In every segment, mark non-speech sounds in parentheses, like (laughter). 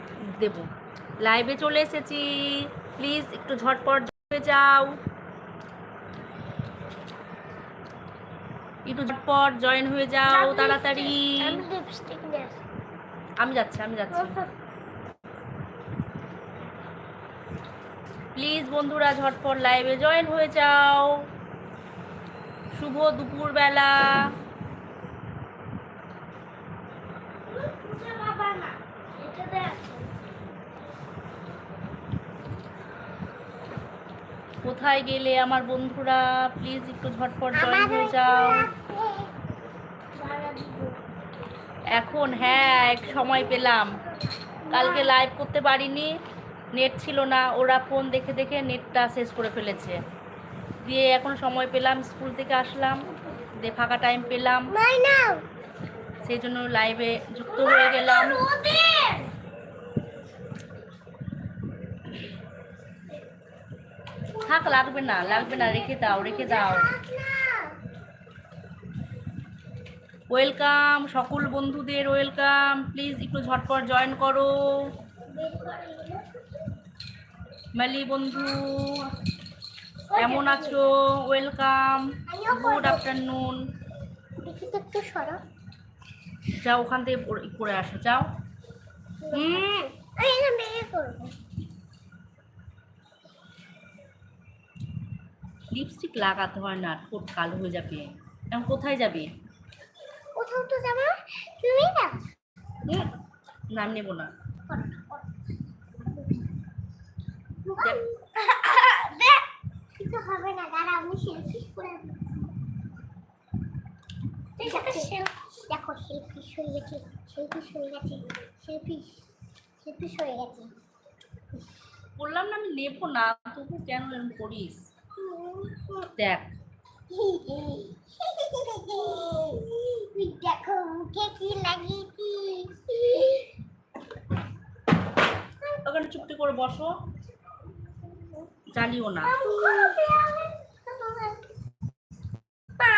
একটু দেব। লাইভে চলে এসেছি। প্লিজ একটু ঝটপট হয়ে যাও। একটু ঝটপট জয়েন হয়ে যাও তাড়াতাড়ি। আমি যাচ্ছি আমি যাচ্ছি। প্লিজ বন্ধুরা ঝটপট লাইভে জয়েন হয়ে যাও। শুভ দুপুরবেলা খুঁজে পাবা না। এটাতে আছে। কোথায় গেলে আমার বন্ধুরা? প্লিজ একটু ঝটপট জয়েন হয়ে যাও। এখন হ্যাঁ এক সময় পেলাম। কালকে লাইভ করতে পারিনি। নেট ছিল না। ওরা ফোন দেখে দেখে নেটটা শেষ করে ফেলেছে। দিয়ে এখন সময় পেলাম স্কুল থেকে আসলাম। দিয়ে ফাঁকা টাইম পেলাম। সেই জন্য লাইভে যুক্ত হয়ে গেলাম। থাক, লাগবে না লাগবে না, রেখে দাও রেখে দাও। ওয়েলকাম সকল বন্ধুদের ওয়েলকাম প্লিজ একটু ঝটপট জয়েন করো। মালি বন্ধু, কেমন আছো? Welcome good afternoon. যাও, ওখান থেকে করে আসো, যাও। হুম আমি এটা বের করব। লিপস্টিক লাগাতে হয় না ঠোঁট কালো হয়ে যাবে এখন কোথায় যাবে কোথাও তো যাব। তুমি না। নাম নেব না। কিছু হবে না দাঁড়া আমি সেলফিশ করে আনব। ঠিক আছে দেখো সেলফিশ হয়ে গেছে সেলফিশ হয়ে গেছে সেলফিশ সেলফিশ হয়ে গেছে বললাম না আমি নেব না তবু কেন এরকম করিস দেখ। দেখো মুখে কি লাগিয়েছি। ওখানে চুপটি করে বসো। জ্বালিও না।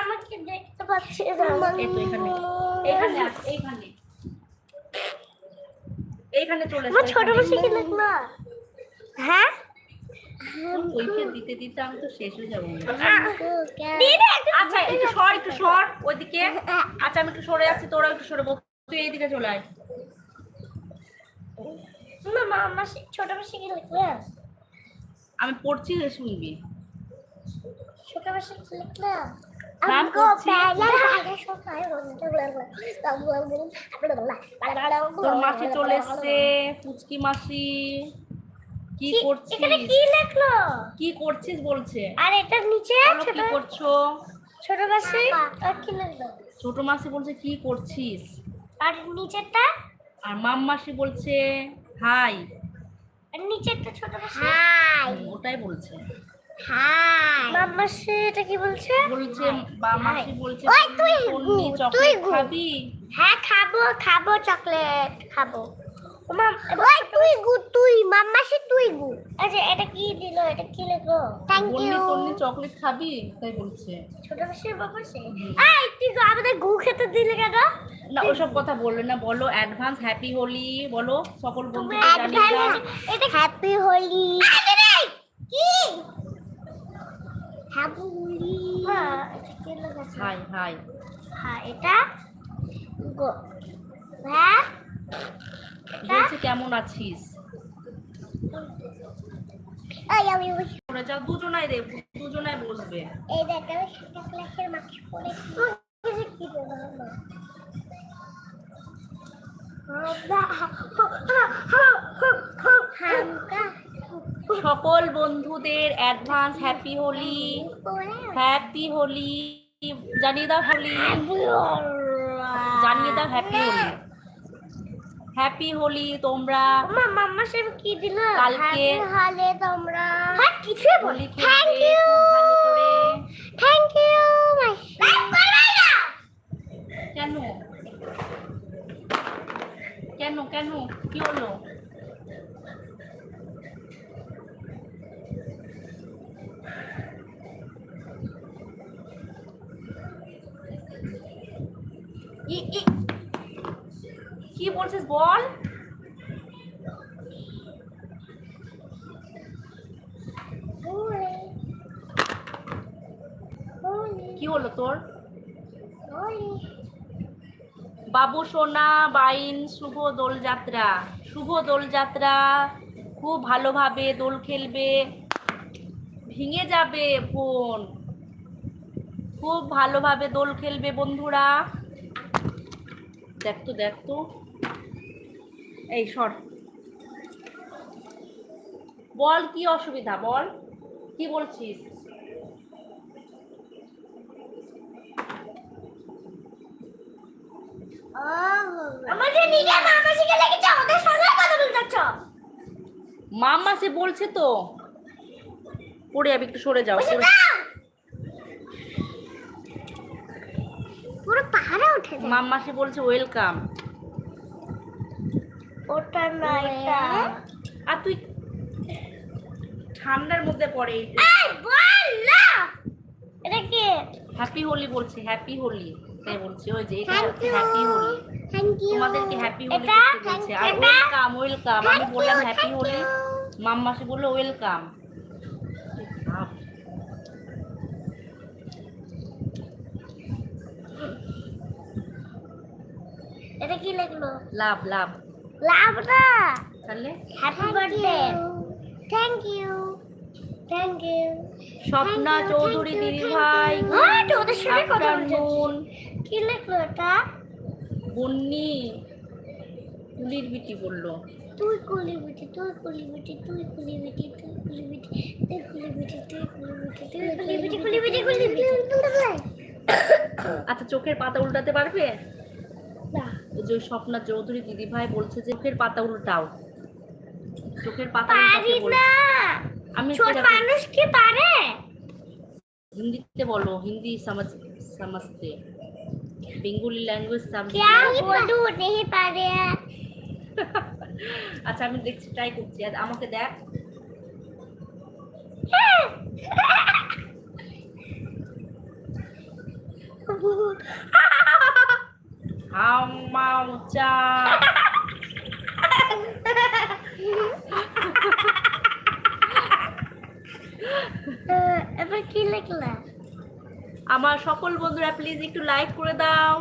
আমাকে দেখতে পাচ্ছি না। এখানে। এখানে এইখানে চলে ছোট এইখানে। কি লাগল হ্যাঁ? দিতে দিতে আমি তো শেষ হয়ে যাব একটু সর আচ্ছা আমি একটু সরে যাচ্ছি তোরা একটু সরে তুই চলে আয় মা লিখলে আমি পড়ছি শুনবি মাসি চলে এসছে পুচকি মাসি কি করছিস? এখানে কি লেখলো? কি করছিস বলছে? আর এটার নিচে ছোট কি করছ? ছোট মাসি? আর কি লেখলো? ছোট মাসি বলছে কি করছিস? আর নিচেরটা? আর মাম মাসি বলছে হাই। আর নিচেরটা ছোট মাসি? হাই। ওটাই বলছে। হাই। মাম্মাসি এটা কি বলছে? বলছে বা মাসি বলছে ওই তুই তুই চকলেট খাবি? হ্যাঁ খাব খাব চকলেট খাব। ওই তুই গু তুই মাম্মাসি তুই গু। আচ্ছা এটা কি দিল? এটা কি লেখো? থ্যাংক ইউ তন্নি চকলেট খাবি? তাই বলছে। ছোট মাসি বাবাসি এই তুই গু আমাদের গু খেতে দিলে কেন? না ওসব কথা বললে না। বলো অ্যাডভান্স হ্যাপি হোলি বলো। সকল advance- এটা হ্যাপি হোলি। কি? হ্যাপি হোলি। হ্যাঁ এটা কি লেখা? হাই হাই হ্যাঁ এটা গো হ্যাঁ? বলছে কেমন আছিস? এই আমি ওই ওরা যাও দুজনাই রে দুজনাই বসবে। এই দেখ আমি সাদা ক্লাসের মাস্ক পরে কিছু কি দেবো না সকল বন্ধুদের advance happy Holi. Happy Holi. জানিয়ে দাও হোলি। জানিয়ে দাও হ্যাপি হোলি। হ্যাপি হোলি তোমরা। মা মাম্মা সব কি দিল? কালকে- হলে তোমরা। হ্যাঁ কিছু Holi thank you thank you কেন? কেন কেন? কি হলো? ই- ই- কি বলছিস বল? কি হলো তোর? বাবু সোনা বাইন শুভ দোলযাত্রা। শুভ দোলযাত্রা খুব ভালোভাবে দোল খেলবে। ভেঙে যাবে ফোন। খুব ভালোভাবে দোল খেলবে বন্ধুরা। দেখ তো দেখ তো। এই সর। বল কি অসুবিধা বল। কি বলছিস? আমাদের নিজে মামা শিখে লেগেছে ওদের সঙ্গে কথা বলতেছ মাম্মা সে বলছে তো। পড়ে যাবে একটু সরে যাও পুরো পাহাড়ে উঠে মাম্মা সে বলছে ওয়েলকাম ওটা না এটা আর তুই ঠান্ডার মধ্যে পড়ে এই বল না এটা কি? হ্যাপি হোলি বলছে হ্যাপি হোলি তাই বলছে ওই যে এটা থ্যাংক হ্যাপি হোলি তোমাদেরকে হ্যাপি হোলি বলছে। আর ওয়েলকাম ওয়েলকাম আমি বললাম হ্যাপি হোলি you. মাম্মা সে বলল ওয়েলকাম এটা কি লিখলো লাভ লাভ। লাভ না তাহলে happy birthday thank you thank you Swapna Chowdhury দিদি ভাই হ্যাঁ, ওদের সঙ্গে কথা বলছি। কি লিখলো এটা বন্নি কুলির বিটি বলল। তুই কুলি বিটি তুই কুলি বিটি তুই কুলি বিটি তুই কুলি বিটি তুই কুলি বিটি তুই কুলি বিটি তুই কুলি বিটি কুলি বিটি কুলি বিটি। আচ্ছা চোখের পাতা উল্টাতে পারবে? যে ওই স্বপ্না চৌধুরী দিদি ভাই বলছে যে চোখের পাতা উল্টাও চোখের পাতা পারি উল্টাতে না বলছে আমি ছোট সেটা- মানুষ কি পারে হিন্দিতে বলো হিন্দি समझ समझते বেঙ্গলি ল্যাঙ্গুয়েজ क्या बोलूं नहीं पारे (laughs) আচ্ছা আমি দেখছি ট্রাই করছি আর আমাকে দেখ (laughs) হাউ মাউ চা। এবার কি লিখলা? আমার সকল বন্ধুরা প্লিজ একটু লাইক করে দাও।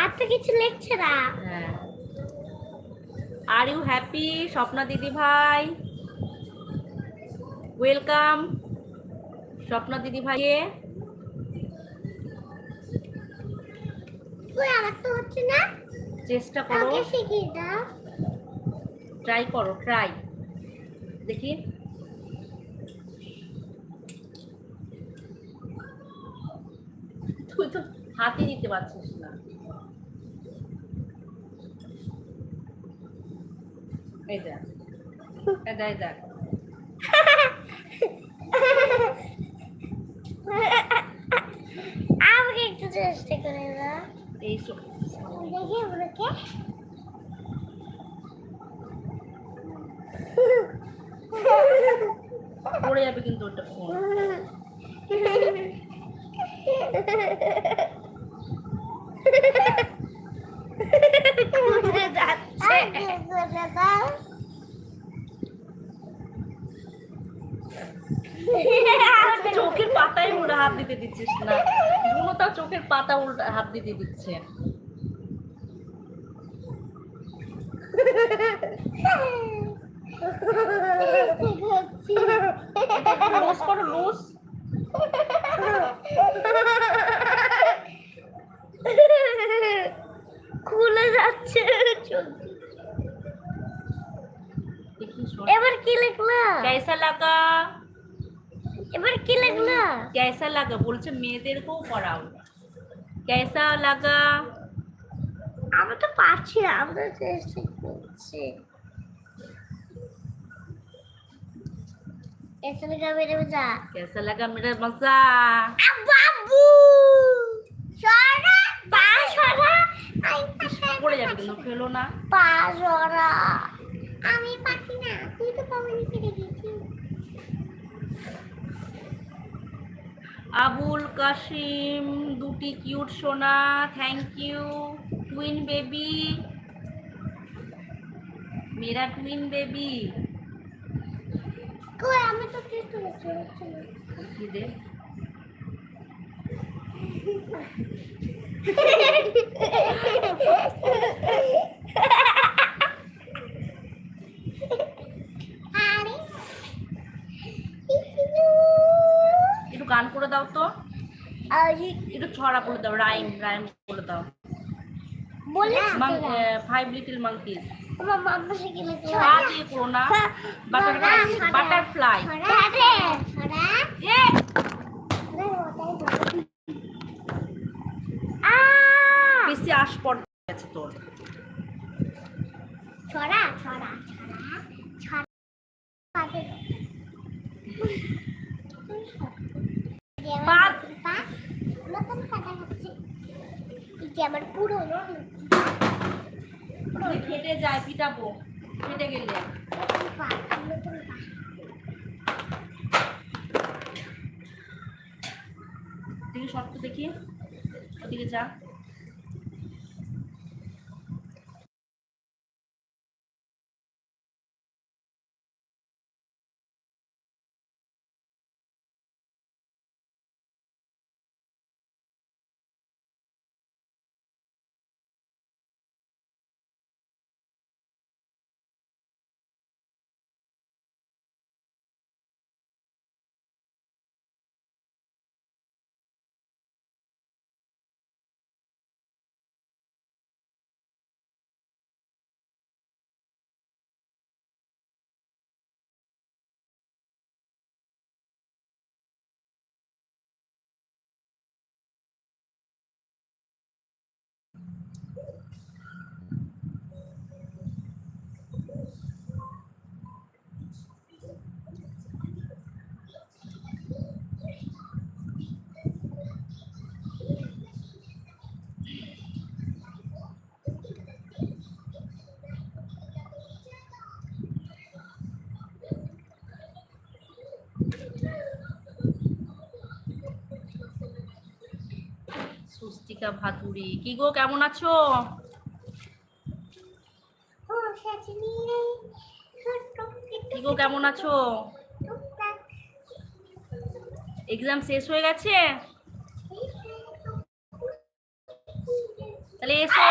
আর তো কিছু লিখছে না। আর ইউ হ্যাপি স্বপ্না দিদি ভাই? ওয়েলকাম স্বপ্না দিদি ভাইয়ে তুই আমার তো হচ্ছে না। চেষ্টা করো। কাউকে শিখিয়ে দাও। ট্রাই করো ট্রাই দেখি। তুই তো হাতে দিতে পারছিস না। এই দেখ, এই দেখ। আমাকে একটু চেষ্টা করে দাও। এই পড়ে যাবে কিন্তু ওটা ফোন। যাচ্ছে। পাতায় হাত দিতে দিচ্ছিস না। বুনো চোখের পাতা উল্টা হাত দিতে দিচ্ছে মেয়েদেরকেও পড়াও कैसा लगा আমি তো পারছি না আমি তো চেষ্টা করছি कैसे लगा मेरे मजा कैसा लगा मेरा मजा বাবু সরা পা সরা আই পড়ে যাবে কিন্তু ফেলো না পা সরা আমি পাচ্ছি না তুই তো পাবনি কি আবুল কাশিম দুটি কিউট সোনা থ্যাংক ইউ টুইন বেবি মেরা টুইন বেবি আমি তো কি (laughs) দে আরে একটু গান করে দাও তো আরে একটু ছড়া করে দাও রাইম রাইম করে দাও। বলে ফাইভ লিটল না। বাটারফ্লাই বেশি আশপট গেছে তোর। ছড়া ছড়া ছড়া পাত। নতুন পাতা হচ্ছে এই যে আমার পুরো ফেটে যায় পিটাবো। ফেটে গেলে। দিকে শক্ত দেখি। ওদিকে যা। সুস্তিকা ভাতুরি কি গো, কেমন আছো? কি গো, কেমন আছো? এক্সাম শেষ হয়ে গেছে? তাহলে এসো।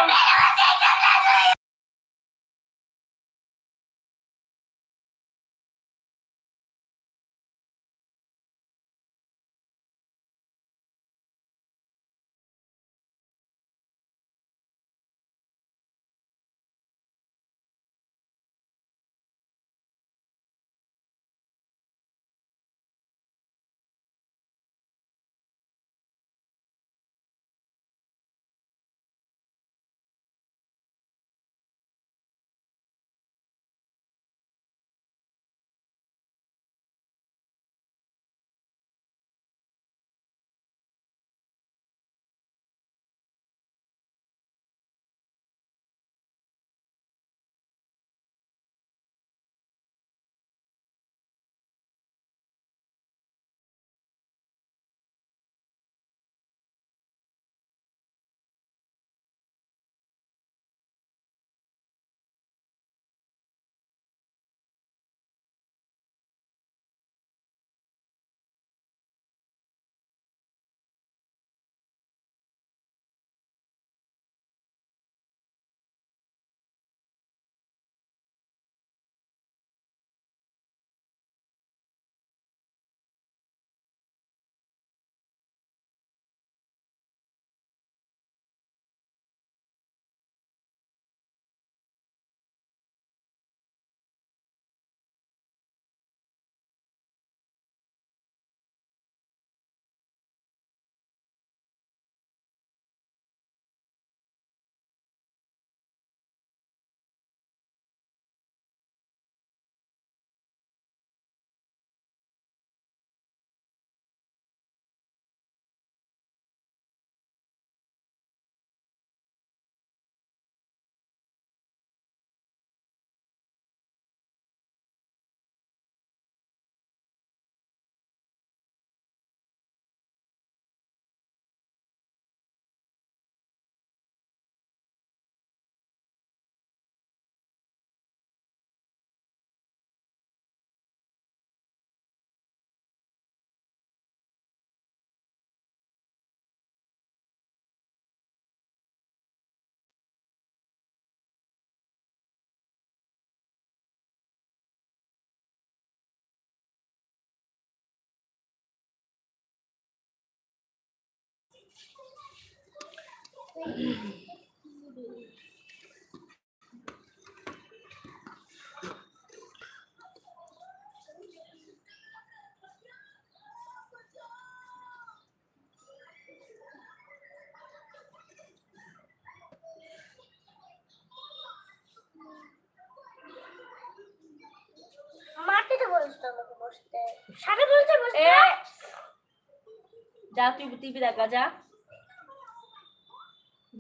যা তুই টিভি দেখা যা।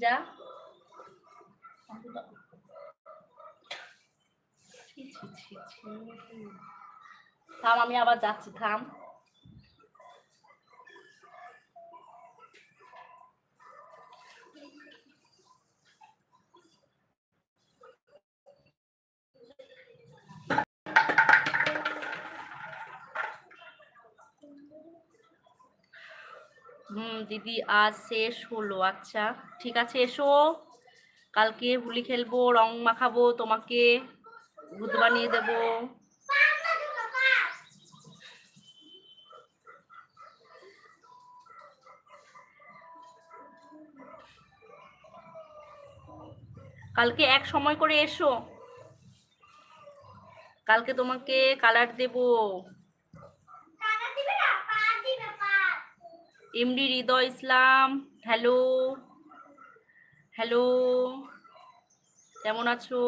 যা। থাম আমি আবার যাচ্ছি থাম হুম, দিদি, আজ শেষ হলো। আচ্ছা ঠিক আছে, এসো। কালকে হোলি খেলব, রং মাখাবো, তোমাকে ভূত বানিয়ে দেবো। কালকে এক সময় করে এসো। কালকে তোমাকে কালার দেবো টাকা দিবে না পা দিবে পা MD Hriday Islam hello hello কেমন আছো?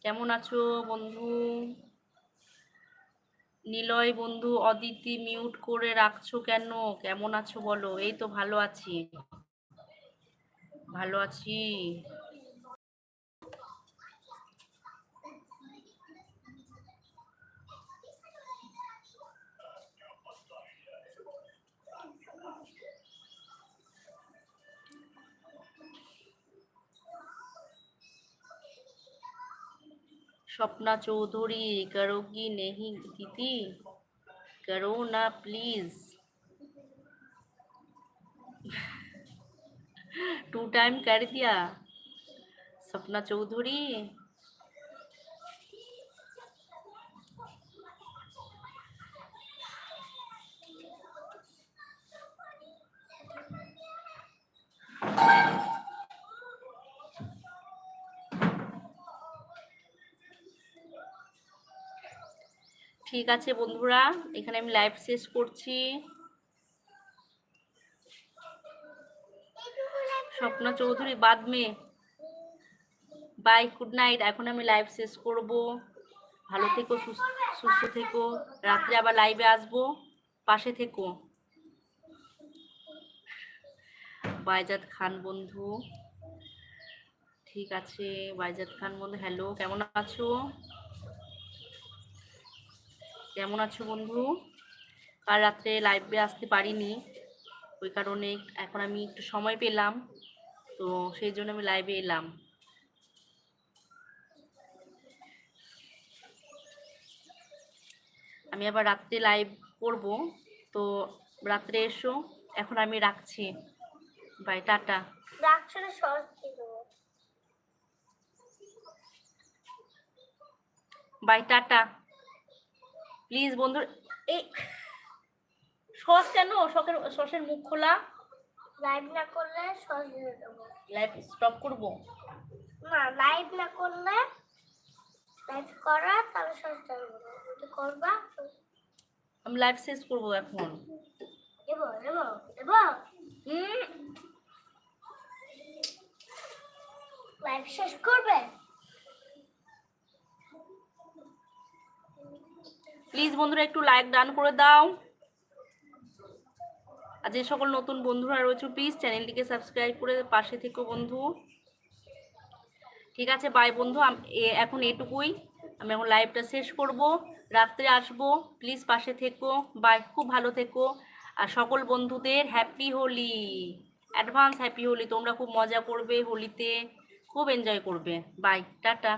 কেমন আছো বন্ধু? নিলয় বন্ধু, অদিতি মিউট করে রাখছো কেন? কেমন আছো বলো? এই তো ভালো আছি। ভালো আছি। स्वप्ना चौधरी करोगी नहीं दीदी करो ना प्लीज़ टू टाइम कर दिया। सपना चौधरी। ঠিক আছে, বন্ধুরা। এখানে আমি লাইভ শেষ করছি। স্বপ্না চৌধুরী, বাদ মে বাই গুড নাইট এখন আমি লাইভ শেষ করব। ভালো থেকো, সুস- সুস্থ থেকো। রাত্রে আবার লাইভে আসব। পাশে থেকো। বাইজাদ খান বন্ধু। ঠিক আছে বাইজাদ খান বন্ধু হ্যালো কেমন আছো? কেমন আছো বন্ধু? কাল রাত্রে লাইভে আসতে পারিনি। ওই কারণে এখন আমি একটু সময় পেলাম তো সেই জন্য আমি লাইভে এলাম। আমি আবার রাত্রে লাইভ করব তো রাত্রে এসো। এখন আমি রাখছি। Bye tata. রাখছো না বাই টাটা। প্লিজ বন্ধু এই সস কেন? শখের সসের মুখ খোলা। লাইভ না করলে সস দিয়ে দেবো। লাইভ স্টপ করব? না লাইভ না করলে লাইভ করা তাহলে সস দেবো। যদি করবা? আমি লাইভ শেষ করব এখন। দেবো দেবো দেবো। লাইভ শেষ করবে? প্লিজ বন্ধুরা, একটু লাইক ডান করে দাও। আর যে সকল নতুন বন্ধুরা রয়েছে প্লিজ চ্যানেলটিকে সাবস্ক্রাইব করে পাশে থেকো বন্ধু। ঠিক আছে বাই বন্ধু। এখন এটুকুই আমি এখন লাইভটা শেষ করব। রাত্রে আসব। প্লিজ পাশে থেকো। বাই খুব ভালো থেকো। আর সকল বন্ধুদের happy Holi. Advance happy Holi. তোমরা খুব মজা করবে হোলিতে। খুব এনজয় করবে। Bye tata.